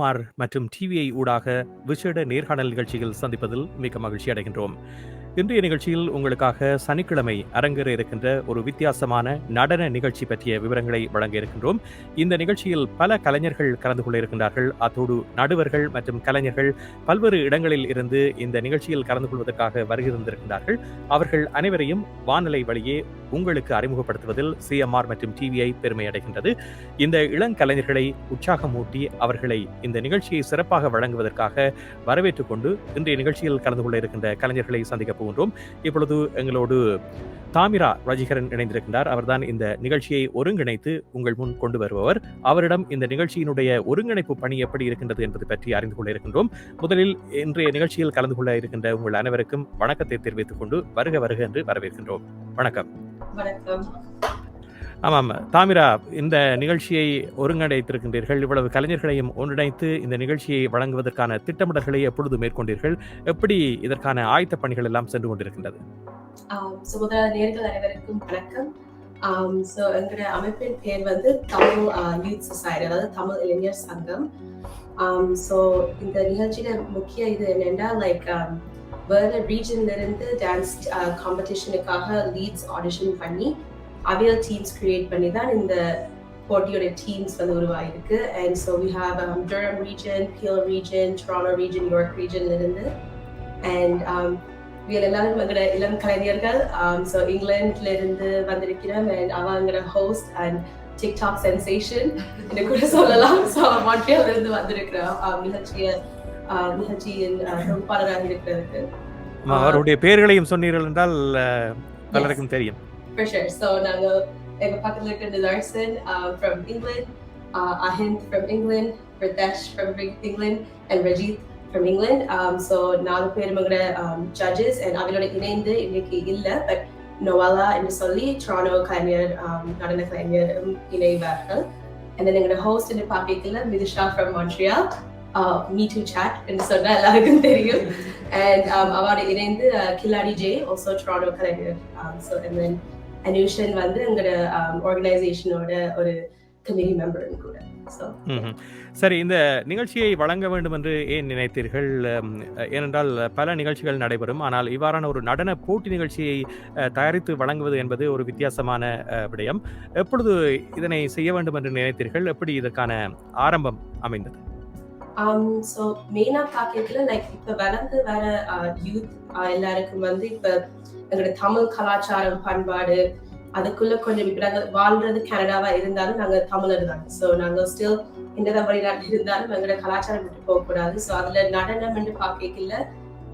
R மற்றும் TVI ஊடாக விசேட நேர்காணல் நிகழ்ச்சியில் சந்திப்பதில் மிக்க மகிழ்ச்சி அடைகின்றோம். இன்றைய நிகழ்ச்சியில் உங்களுக்காக சனிக்கிழமை அரங்கேற இருக்கின்ற ஒரு வித்தியாசமான நடன நிகழ்ச்சி பற்றிய விவரங்களை வழங்க இருக்கின்றோம். இந்த நிகழ்ச்சியில் பல கலைஞர்கள் கலந்து கொள்ள இருக்கின்றார்கள். அத்தோடு நடுவர்கள் மற்றும் கலைஞர்கள் பல்வேறு இடங்களில் இருந்து இந்த நிகழ்ச்சியில் கலந்து கொள்வதற்காக வருகின்றிருக்கின்றார்கள். அவர்கள் அனைவரையும் வானொலி வழியே உங்களுக்கு அறிமுகப்படுத்துவதில் சிஎம்ஆர் மற்றும் டிவிஐ பெருமை அடைகின்றது. இந்த இளங்கலைஞர்களை உற்சாகமூட்டி அவர்களை இந்த நிகழ்ச்சியை சிறப்பாக வழங்குவதற்காக வரவேற்றுக் கொண்டு இன்றைய நிகழ்ச்சியில் கலந்து கொள்ள இருக்கின்ற கலைஞர்களை சந்திக்க போகின்றோம் இப்பொழுது எங்களோடு தாமிரா ரஜிகரன் இணைந்திருக்கின்றார். அவர்தான் இந்த நிகழ்ச்சியை ஒருங்கிணைத்து உங்கள் முன் கொண்டு வருபவர். அவரிடம் இந்த நிகழ்ச்சியினுடைய ஒருங்கிணைப்பு பணி எப்படி இருக்கின்றது என்பது பற்றி அறிந்து கொள்ள இருக்கின்றோம். முதலில் இன்றைய நிகழ்ச்சியில் கலந்து கொள்ள இருக்கின்ற உங்கள் அனைவருக்கும் வணக்கத்தை தெரிவித்துக் கொண்டு வருக வருக என்று வரவேற்கின்றோம். வணக்கம். வணக்கம். ஆமாம் தாமிரா இந்த நிகழ்ச்சியை ஒருங்கிணைத்திருக்கின்றீர்கள். இவ்வளவு கலைஞர்களையும் ஒன்றிணைத்து இந்த நிகழ்ச்சியை வழங்குவதற்கான திட்டமிடல்களை எப்பொழுது மேற்கொண்டீர்கள்? எப்படி இதற்கான ஆயத்த பணிகள் எல்லாம் சென்று கொண்டிருக்கின்றது? ஸோ நேர்கள் அனைவருக்கும் வணக்கம். ஸோ எங்களுடைய அமைப்பின் பேர் வந்து தமிழ் யூத் சொசைட்டி அதாவது தமிழ் இளைஞர் சங்கம். ஸோ இந்த நிகழ்ச்சியில முக்கிய இது என்னென்னா லைக் வேற ரீஜன்ல இருந்து டான்ஸ் காம்படிஷனுக்காக லீட்ஸ் ஆடிஷன் பண்ணி அவியல் டீம்ஸ் கிரியேட் பண்ணி தான் இந்த போட்டியோட டீம்ஸ் வந்து உருவாயிருக்கு. And so we have Durham region Peel region Toronto region York ரீஜன்ல இருந்து. அண்ட் um, இவங்க எல்லாரும் எங்களோட இளம் கலைஞர்கள் um, ஸோ இங்கிலாந்துல இருந்து வந்திருக்கிறோம் அண்ட் அவங்களோட ஹோஸ்ட் அண்ட் டிக்டாக் சென்சேஷன் என்று கூட சொல்லலாம். ஸோ மாட்ரியால இருந்து வந்திருக்கிறோம் um, நிகழ்ச்சிய uh, நிகழ்ச்சியின் uh, தொகுப்பாளராக இருக்கிறதுக்கு. அவருடைய பெயர்களையும் சொன்னீர்கள் என்றால் பலருக்கும் தெரியும். For sure. So நாங்கள் எங்க பக்கத்துல இருக்கிற Nitharsan from England, uh, Ahind from England, Ritesh from England, and Rajit from England. Um, so நாலு பேர் எங்களோட ஜட்ஜஸ் அண்ட் அவங்களோட இணைந்து இன்னைக்கு இல்லை பட் நோவாலா என்று சொல்லி ட்ரானோ கலைஞர் நடன கலைஞர் இணைவார்கள் அண்ட் தென் எங்களோட ஹோஸ்ட் என்று பார்க்கல Mithusha from Montreal me to chat என்று சொன்னா எல்லாருக்கும் தெரியும் அண்ட் அவரோட இணைந்து கில்லாடி J also ட்ரானோ Kalaignar so and then Anushan வந்து எங்களோட ஆர்கனைசேஷனோட ஒரு கமிட்டி மெம்பர் கூட. சரி இந்த நிகழ்ச்சியை வழங்க வேண்டும் என்று ஏன் நினைத்தீர்கள்? ஏனென்றால் பல நிகழ்ச்சிகள் நடைபெறும். ஆனால் இவ்வாறான ஒரு நடன போட்டி நிகழ்ச்சியை தயாரித்து வழங்குவது என்பது ஒரு வித்தியாசமான விடயம். எப்பொழுது இதனை செய்ய வேண்டும் என்று நினைத்தீர்கள்? எப்படி இதற்கான ஆரம்பம் அமைந்தது? Um, ஸோ மெயினாக பார்க்கறதுல லைக் இப்போ வளர்ந்து வர யூத் எல்லாருக்கும் வந்து இப்போ எங்களோட தமிழ் கலாச்சாரம் பண்பாடு அதுக்குள்ள கொஞ்சம் இப்போ நாங்கள் வாழ்றது கனடாவா இருந்தாலும் நாங்கள் தமிழர் தான். ஸோ நாங்கள் ஸ்டில் இந்த வெளிநாட்டில் இருந்தாலும் எங்களோட கலாச்சாரம் விட்டு போகக்கூடாது. ஸோ அதுல நடனம் என்று பார்க்கல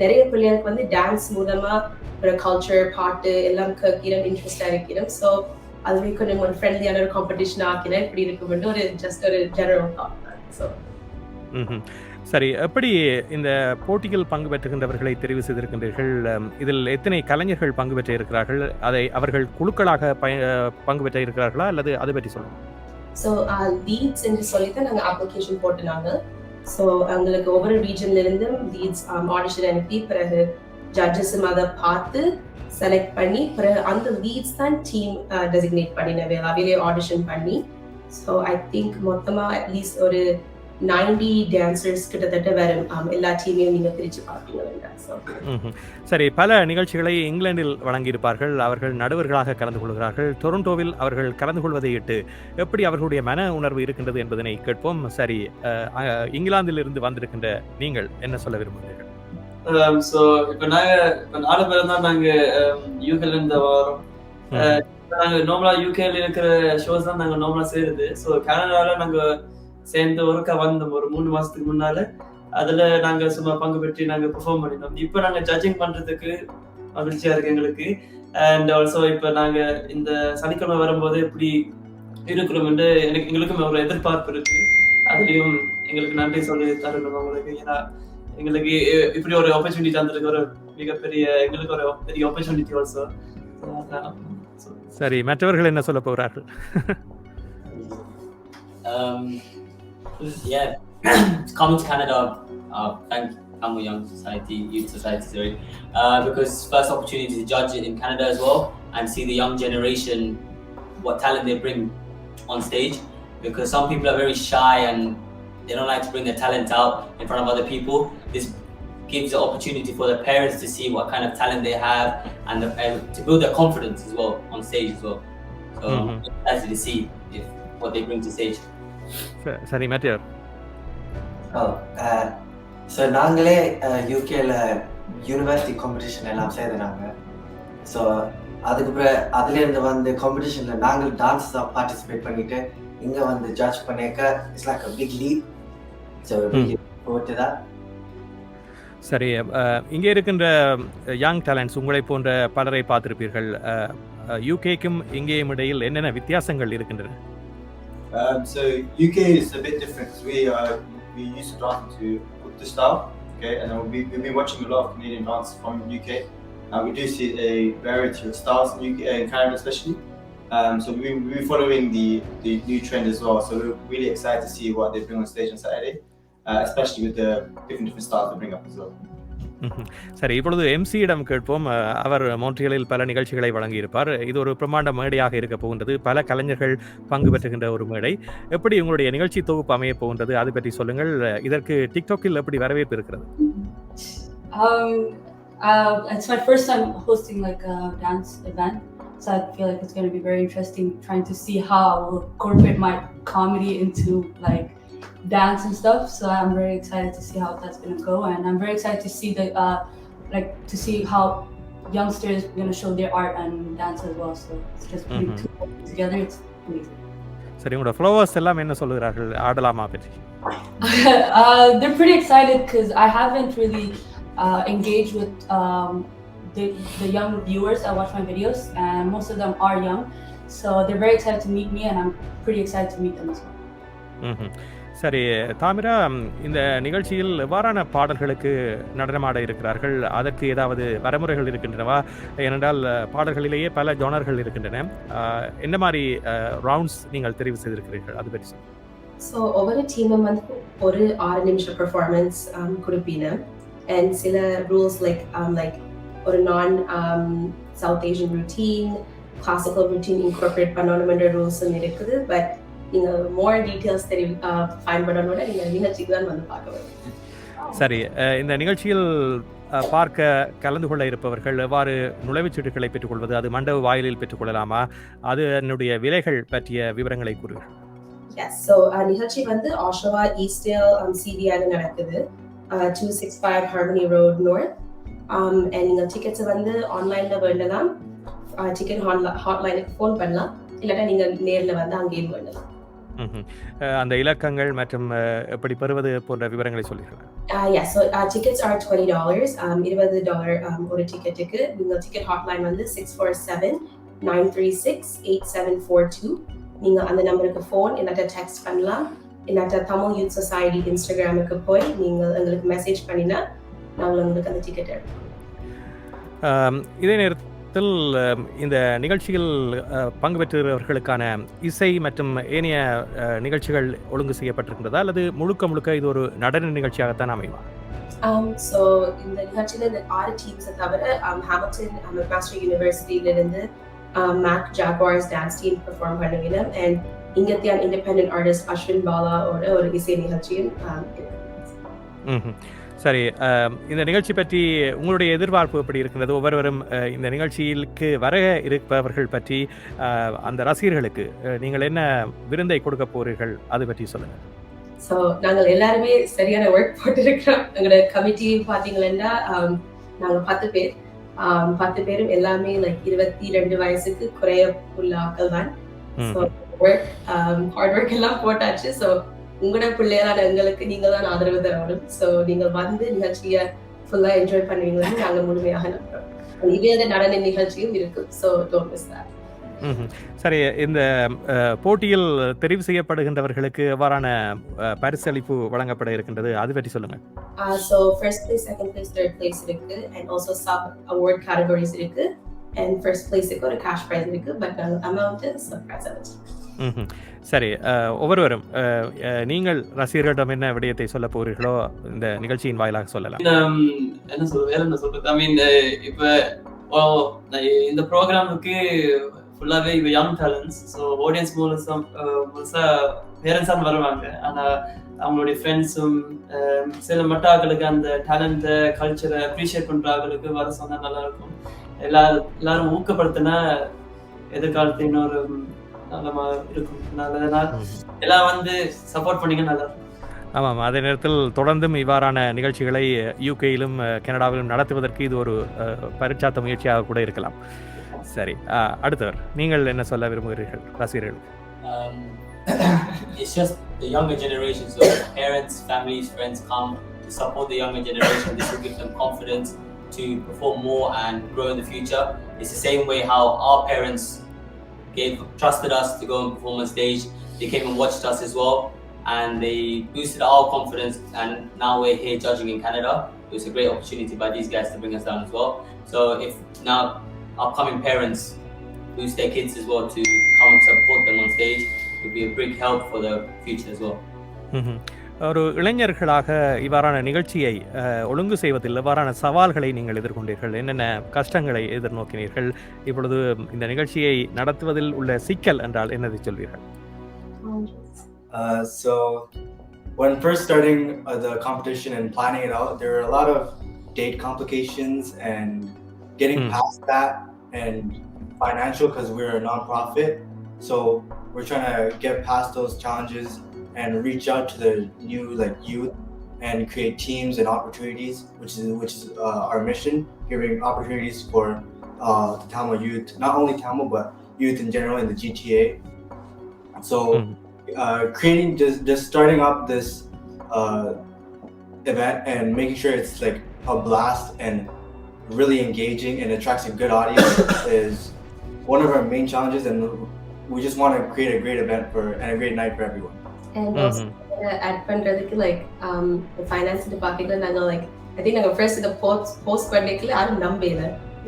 நிறைய பிள்ளைகளுக்கு வந்து டான்ஸ் மூலமா ஒரு கல்ச்சர் பாட்டு எல்லாம் கேட்கிறோம் இன்ட்ரெஸ்டா இருக்கிறோம். ஸோ அதுவே கொஞ்சம் ஒரு ஃப்ரெண்ட்லியான ஒரு காம்படிஷன் ஆக்கிறேன் இப்படி இருக்கும் ஒரு ஜஸ்ட் ஒரு ஜெனரல் தாட் ஸோ சரி எப்படி இந்த போட்டியில் பங்கு பெற்றுகின்றவர்களை தெரிவு செய்திருக்கின்றீர்கள்? இதில் எத்தனை கலைஞர்கள் பங்கு பெற்று இருக்கிறார்கள் அதை அவர்கள் குழுக்களாக பங்கு பெற்று இருக்கிறார்களா அல்லது அதை பற்றி சொல்லுங்க. ஸோ லீட்ஸ் என்று சொல்லி தான் நாங்கள் அப்ளிகேஷன் போட்டுனாங்க. ஸோ எங்களுக்கு ஒவ்வொரு ரீஜன்ல இருந்தும் லீட்ஸ் ஆடிஷன் அனுப்பி பிறகு ஜட்ஜஸும் அதை பார்த்து செலக்ட் பண்ணி பிறகு அந்த லீட்ஸ் தான் டீம் டெசிக்னேட் பண்ணின அவையிலே ஆடிஷன் பண்ணி. ஸோ ஐ திங்க் மொத்தமாக அட்லீஸ்ட் ஒரு நைன்டி டான்சர்ஸ் கிட்டத்தட்ட வரும். எல்லா டீமையும் நீங்க பிரிச்சு பார்ப்பீங்க சரி பல நிகழ்ச்சிகளை இங்கிலாந்தில் வழங்கியிருப்பார்கள். அவர்கள் நடுவர்களாக கலந்து கொள்கிறார்கள். டொரண்டோவில் அவர்கள் கலந்து கொள்வதை இட்டு எப்படி அவர்களுடைய மன உணர்வு இருக்கின்றது என்பதனை கேட்போம். சரி இங்கிலாந்தில் இருந்து வந்திருக்கின்ற நீங்கள் என்ன சொல்ல விரும்புகிறீர்கள்? ஸோ இப்போ நாங்க இப்போ நாலு பேர் தான் நாங்க யூகேல இருந்து வரோம். நாங்க நார்மலா யூகேல இருக்கிற ஷோஸ் தான் நாங்க நார்மலா செய்யறது ஸோ கனடால நாங்க சேர்ந்து ஒருக்கா வந்தோம். ஒரு மூணு மாசத்துக்கு முன்னால அதுல நாங்க சும்மா பங்கு பெற்று நாங்க பெர்ஃபார்ம் பண்ணினோம் இப்போ நாங்க ஜட்ஜிங் பண்றதுக்கு மகிழ்ச்சியா இருக்கு எங்களுக்கு. அண்ட் ஆல்சோ இப்போ நாங்க இந்த சனிக்கிழமை வரும்போது எப்படி இருக்கிறோம் என்று எனக்கு எங்களுக்கும் ஒரு எதிர்பார்ப்பு இருக்கு. அதுலயும் எங்களுக்கு நன்றி சொல்லி தரணும் உங்களுக்கு ஏன்னா எங்களுக்கு இப்படி ஒரு ஆப்பர்ச்சுனிட்டி தந்திருக்கு ஒரு மிகப்பெரிய எங்களுக்கு ஒரு பெரிய ஆப்பர்ச்சுனிட்டி ஆல்சோ சரி மற்றவர்கள் என்ன சொல்ல போகிறார்கள்? Yeah, coming to Canada, uh, thank Tamil Young Society, Youth Society, sorry, uh, because first opportunity to judge it in Canada as well and see the young generation, what talent they bring on stage. Because some people are very shy and they don't like to bring their talent out in front of other people. This gives the opportunity for the parents to see what kind of talent they have and, the, and to build their confidence as well on stage as well. So Mhm. Excited to see if what they bring to stage. சரி மேட்டியர் so நாங்களே யூகேல university competition எல்லாம் செய்தாங்க so அதுக்கப்புறம் அதுலேருந்து வந்து காம்படிஷனில் நாங்கள் டான்ஸ் தான் பார்ட்டிசிபேட் பண்ணிட்டு இங்கே வந்து ஜட்ஜ் பண்ணிக்க it's like big leap so போட்டு தான். சரி இங்கே இருக்கின்ற யங் டேலண்ட்ஸ் உங்களை போன்ற பலரை பார்த்திருப்பீர்கள். யூகேக்கும் இங்கேயும் இடையில் என்னென்ன வித்தியாசங்கள் இருக்கின்றன? Um, so UK is a bit different because we uh, we used to dance to the style, okay, and we we've been watching a lot of Canadian dance from UK. Uh, we do see a variety of styles in UK, uh, in Canada especially. Um, so we we're following the the new trend as well. So we're really excited to see what they bring on stage on Saturday, uh, especially with the different different styles they bring up as well. சரி இப்பொழுது எம்சியிடம் கேட்போம். அவர் மோன்ட்ரியலில் பல நிகழ்ச்சிகளை வழங்கியிருப்பார். இது ஒரு பிரம்மாண்ட மேடையாக இருக்க போகின்றது. பல கலைஞர்கள் பங்கு பெற்றுகின்ற ஒரு மேடை. எப்படி உங்களுடைய நிகழ்ச்சி தொகுப்பு அமைய போகின்றது? அது பற்றி சொல்லுங்கள். இதற்கு டிக்டாக்கில் எப்படி வரவேற்பு இருக்கிறது? Um, uh, it's my first time hosting like a dance event, so I feel like it's going to be very interesting trying to see how I will incorporate my comedy into like dance and stuff. So I'm very excited to see how that's going to go, and I'm very excited to see the uh, like to see how youngsters are going to show their art and dance as well. So it's just putting Mhm. two worlds together. It's amazing. சரி உங்களோட flowers எல்லாம் என்ன சொல்லுகிறார்கள் ஆடலாமா பற்றி uh, they're pretty excited because I haven't really uh, engaged with um, the, the young viewers that watch my videos, and most of them are young. So they're very excited to meet me, and I'm pretty excited to meet them as well. ம்ஹும். சரி தாமிரா இந்த நிகழ்ச்சியில் எவ்வாறான பாடல்களுக்கு நடனமாட இருக்கிறார்கள்? அதற்கு ஏதாவது வரைமுறைகள் இருக்கின்றனவா? ஏனென்றால் பாடல்களிலேயே பல ஜோனர்கள் இருக்கின்றன. அஹ், என்ன மாதிரி ரவுண்ட்ஸ் நீங்கள் தெரிவு செய்திருக்கிறீர்கள்? அது பற்றி சொல்லுங்கள் ஸோ ஒவ்வொரு டீமும் வந்து ஒரு ஆறு நிமிஷம் பெர்ஃபார்மன்ஸ் கொடுப்பீங்க அண்ட் சில ரூல்ஸ் லைக் லைக் ஒரு நான் south Asian routine classical routine incorporate பண்ணணுமென்ற ரூல்ஸும் இருக்குது. பட் நீங்கள் மோர் டீட்டெயில்ஸ் தெரி ஃபைன் பண்ணணும்னா நீங்கள் நிகழ்ச்சிக்கு தான் வந்து பார்க்க வேண்டும். சரி இந்த நிகழ்ச்சியில் பார்க்க கலந்து கொள்ள இருப்பவர்கள் எவ்வாறு நுழைவுச்சீட்டுகளை பெற்றுக்கொள்வது அது மண்டப வாயிலில் பெற்றுக்கொள்ளலாமா அது அதனுடைய விலைகள் பற்றிய விவரங்களை கூறுங்கள். எஸ் ஸோ நிகழ்ச்சி வந்து ஆஷோவா ஈஸ்டேல் சிடிஆல நடக்குது. Two six five Harmony Road North and நீங்கள் டிக்கெட்ஸை வந்து ஆன்லைனில் வேண்டலாம். டிக்கெட் ஹாட்லைனுக்கு ஃபோன் பண்ணலாம். இல்லாட்டா நீங்கள் நேரில் வந்து அங்கேயும் வேண்டலாம். ம்ஹும். அந்த இலக்கங்கள் மற்றும் அஹ், எப்படி பெறுவது போன்ற விவரங்களை சொல்லியிருக்கிறேன் Uh, yeah, so uh, tickets are twenty dollars. Um, இருபது டாலர் um, ஒரு டிக்கெட்டுக்கு நீங்கள் டிக்கெட் ஹாட்லைன் வந்து six four seven nine three six eight seven four two நீங்கள் அந்த நம்பருக்கு ஃபோன் இல்லாட்ட டெக்ஸ்ட் பண்ணலாம். இல்லாட்ட தமிழ் யூத் சொசைட்டி இன்ஸ்டாகிராமுக்கு போய் நீங்கள் எங்களுக்கு மெசேஜ் பண்ணினா நாங்கள் உங்களுக்கு அந்த டிக்கெட் எடுப்போம். ஆம், இதே நேரத்தில் ஆம், இந்த நிகழ்ச்சியில் பங்கு பெற்றவர்களுக்கான இசை மற்றும் ஏனைய நிகழ்ச்சிகள் ஒழுங்கு செய்யப்பட்டிருக்கின்றதா அல்லது முழுக்க முழுக்க இது ஒரு நடன நிகழ்ச்சியாகத்தான் அமையுமா? Um, so இந்த நிகழ்ச்சியில் இந்த ஆறு டீம்ஸை தவிர Hamilton McMaster யூனிவர்சிட்டியிலிருந்து Mac Jaguars dance team perform பண்ணுவீங்க அண்ட் இங்கத்தியான் இண்டிபெண்டன்ட் ஆர்டிஸ்ட் அஸ்வின் பாலாவோட ஒரு இசை நிகழ்ச்சியும் um, இருக்கு. சரி இந்த நிகழ்ச்சி பற்றி உங்களுடைய எதிர்பார்ப்பு எப்படி இருக்கிறது ஒவ்வொருவரும் இந்த நிகழ்ச்சிக்கு வர இருப்பவர்கள் பற்றி அந்த ரசிகர்களுக்கு நீங்கள் என்ன விருந்தை கொடுக்க போறீர்கள்? அது பற்றி சொல்லுங்கள் ஸோ நாங்கள் எல்லாருமே சரியான ஒர்க் போட்டிருக்கிறோம். எங்களோட கமிட்டி பார்த்தீங்கன்னா நாங்கள் பத்து பேர். பத்து பேரும் எல்லாமே லைக் இருபத்தி ரெண்டு வயசுக்கு குறைய உள்ள ஆட்கள் தான். ஒர்க் ஹார்ட் ஒர்க் எல்லாம் போட்டாச்சு. ஸோ உங்களோட பிள்ளைகளான எங்களுக்கு நீங்க தான் ஆதரவு தரணும். ஸோ நீங்கள் வந்து நிகழ்ச்சியை ஃபுல்லாக என்ஜாய் பண்ணுவீங்கன்னு நாங்கள் முழுமையாக நம்புறோம். இதே நடன நிகழ்ச்சியும் இருக்கு ஸோ டோன்ட் மிஸ் தட். சரி இந்த போட்டியில் தெரிவு செய்யப்படுகின்றவர்களுக்கு எவ்வாறான பரிசளிப்பு வழங்கப்பட இருக்கின்றது? அது பற்றி Uh, so first place, second place, third place இருக்கு. And also sub award categories இருக்கு. And first place க்கு ஒரு cash prize இருக்கு. But நாங்க amount sub prize. வச்சு ம்ஹும். சரி ஒவ்வொருவரும் நீங்கள் ரசிகர்களிடம் என்ன விடயத்தை சொல்ல போகிறீர்களோ இந்த நிகழ்ச்சியின் வாயிலாக சொல்லலாம். என்ன சொல்றது வேற என்ன சொல்றது? ஐ மீன் இப்ப ஓ, இந்த ப்ரோக்ராமுக்கு ஃபுல்லாவே இப்ப யங் டேலண்ட்ஸ் ஸோ ஆடியன்ஸ் மூலம் முழுசா பேரண்ட்ஸா வருவாங்க. ஆனா அவங்களுடைய ஃப்ரெண்ட்ஸும் சில மட்டாக்களுக்கு அந்த டேலண்ட்டை கல்ச்சரை அப்ரிஷியேட் பண்ணுறாங்களுக்கு வர சொன்னா நல்லா இருக்கும் எல்லாரும் எல்லாரும் ஊக்கப்படுத்தினா எதிர்காலத்து இன்னொரு நல்லமா இருக்கும் நல்லதனால் எல்லாம் வந்து சப்போர்ட் பண்ணீங்க நல்லா ஆமாம் அதே நேரத்தில் தொடர்ந்தும் இவ்வாறான நிகழ்ச்சிகளை யூகேயிலும் கனடாவிலும் நடத்துவதற்கு இது ஒரு பரிச்சாத்த முயற்சியாக கூட இருக்கலாம் சரி அடுத்தவர் நீங்கள் என்ன சொல்ல விரும்புகிறீர்கள் ரசிகர்கள் Um, it's just the younger generation. So parents, families, friends come to support the younger generation. This will give them confidence to perform more and grow in the future. It's the same way how our parents gave trusted us to go and perform on stage. They came and watched us as well, and they boosted our confidence. And now we're here judging in Canada. It was a great opportunity by these guys to bring us down as well. So if now upcoming parents boost their kids as well to come and support them on stage, it would be a big help for the future as well. Mm-hmm. ஒரு இளைஞர்களாக இவ்வாறான நிகழ்ச்சியை ஒழுங்கு செய்வதில் இவ்வாறான சவால்களை நீங்கள் எதிர்கொண்டீர்கள் என்னென்ன கஷ்டங்களை எதிர்நோக்கினீர்கள் இப்பொழுது இந்த நிகழ்ச்சியை நடத்துவதில் உள்ள சிக்கல் என்றால் என்னதை சொல்வீர்கள் Uh, so, when first starting uh, the competition and planning it out, there were a lot of date complications and getting Hmm. past that and financial because we're a nonprofit. So we're trying to get past those challenges and reach out to the new like youth and create teams and opportunities, which is which is uh, our mission, giving opportunities for uh, the Tamil youth, not only Tamil but youth in general in the GTA. So Mhm. uh, creating just just starting up this uh, event and making sure it's like a blast and really engaging and attracts a good audience is one of our main challenges and we just want to create a great event for and a great night for everyone And also ad பண்றதுக்கு like finance டிபார்ட்மெண்ட்ல நாங்க like I think நாங்க first இத post post பண்ணிக்கல யாரும் நம்பல.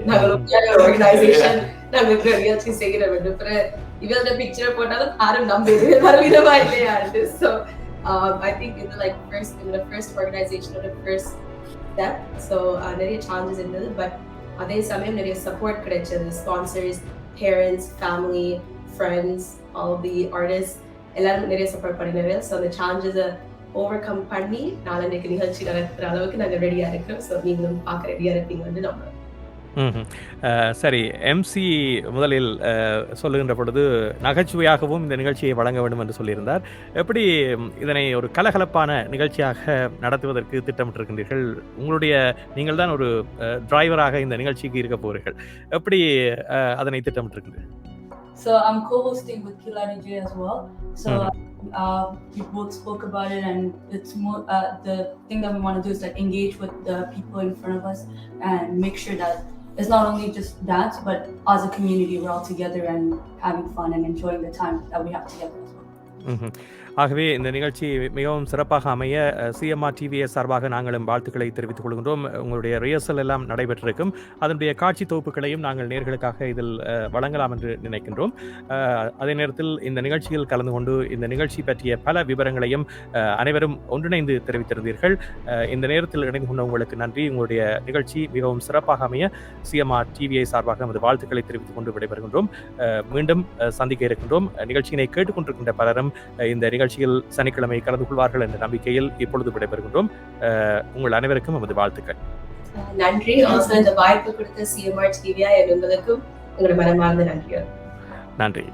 நாங்க ஒரு ஆர்கனைசேஷன் நாங்க இப்ப நிகழ்ச்சி செய்கிறோம் அப்புறம் இவரோட பிக்சர் போட்டாலும் யாரும் நம்பல. வரவிதமா இல்லையா ஸோ ஐ திங்க் இது லைக் ஃபர்ஸ்ட் இந்த ஃபர்ஸ்ட் ஆர்கனைசேஷனோட ஃபர்ஸ்ட் ஸ்டெப் ஸோ நிறைய சேலஞ்சஸ் இருந்தது. பட் அதே சமயம் நிறைய சப்போர்ட் கிடைச்சது. Sponsors parents family friends all the artist எல்லாருக்கும் நிறைய சப்போர்ட் பண்ணினவே ஸோ அந்த சேலஞ்சஸை ஓவர் கம் பண்ணி நாளன்னைக்கு நிகழ்ச்சி நடத்துற அளவுக்கு நாங்கள் ரெடியாக இருக்கிறோம் ஸோ நீங்களும் பார்க்க ரெடியாக இருப்பீங்கன்னு நம்புறோம். சரி எம்சி முதலில் சொல்லுகின்ற பொழுது நகைச்சுவையாகவும் இந்த நிகழ்ச்சியை வழங்க வேண்டும் என்று சொல்லியிருந்தார். எப்படி இதனை ஒரு கலகலப்பான நிகழ்ச்சியாக நடத்துவதற்கு திட்டமிட்டிருக்கின்றீர்கள்? உங்களுடைய நீங்கள் தான் ஒரு டிரைவராக இந்த நிகழ்ச்சிக்கு இருக்க போகிறீர்கள் எப்படி அதனை திட்டமிட்டிருக்கின்றீர்கள்? So I'm co-hosting with Kilani J as well. So mm-hmm. uh, we both spoke about it, and it's more uh, the thing that we want to do is like engage with the people in front of us and make sure that it's not only just dance, but as a community, we're all together and having fun and enjoying the time that we have together as well. Mm-hmm. ஆகவே இந்த நிகழ்ச்சி மிகவும் சிறப்பாக அமைய CMR TVS சார்பாக நாங்களும் வாழ்த்துக்களை தெரிவித்துக் கொள்கின்றோம். உங்களுடைய ரிஹர்சல் எல்லாம் நடைபெற்றிருக்கும். அதனுடைய காட்சி தொகுப்புகளையும் நாங்கள் நேர்களுக்காக இதில் வழங்கலாம் என்று நினைக்கின்றோம். அதே நேரத்தில் இந்த நிகழ்ச்சியில் கலந்து கொண்டு இந்த நிகழ்ச்சி பற்றிய பல விவரங்களையும் அனைவரும் ஒன்றிணைந்து தெரிவித்திருந்தீர்கள். இந்த நேரத்தில் இணைந்து கொண்ட உங்களுக்கு நன்றி. உங்களுடைய நிகழ்ச்சி மிகவும் சிறப்பாக அமைய சிஎம்ஆர் டிவிஐ சார்பாக நமது வாழ்த்துக்களை தெரிவித்துக் கொண்டு விடைபெறுகின்றோம். மீண்டும் சந்திக்க இருக்கின்றோம். நிகழ்ச்சியினை கேட்டுக்கொண்டிருக்கின்ற பலரும் இந்த நிகழ்ச்சி நிகழ்ச்சியில் சனிக்கிழமை கலந்து கொள்வார்கள் என்ற நம்பிக்கையில் இப்பொழுது விடைபெறுகின்றோம். உங்கள் அனைவருக்கும் நமது வாழ்த்துக்கள். நன்றி. ஆல்சோ இந்த வாய்ப்பு கொடுத்த சிஎம்ஆர் டிவியா மனமார்ந்த நன்றிகள். நன்றி.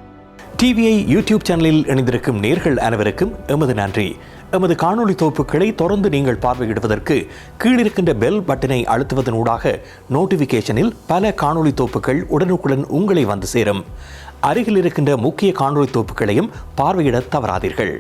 டிவிஐ யூடியூப் சேனலில் இணைந்திருக்கும் நேர்கள் அனைவருக்கும் எமது நன்றி. எமது காணொளி தொகுப்புகளை தொடர்ந்து நீங்கள் பார்வையிடுவதற்கு கீழிருக்கின்ற பெல் பட்டனை அழுத்துவதனூடாக நோட்டிஃபிகேஷனில் பல காணொளி தொகுப்புகள் உடனுக்குடன் உங்களை வந்து சேரும். அருகில் இருக்கின்ற முக்கிய காணொளி தொகுப்புகளையும் பார்வையிட தவறாதீர்கள்.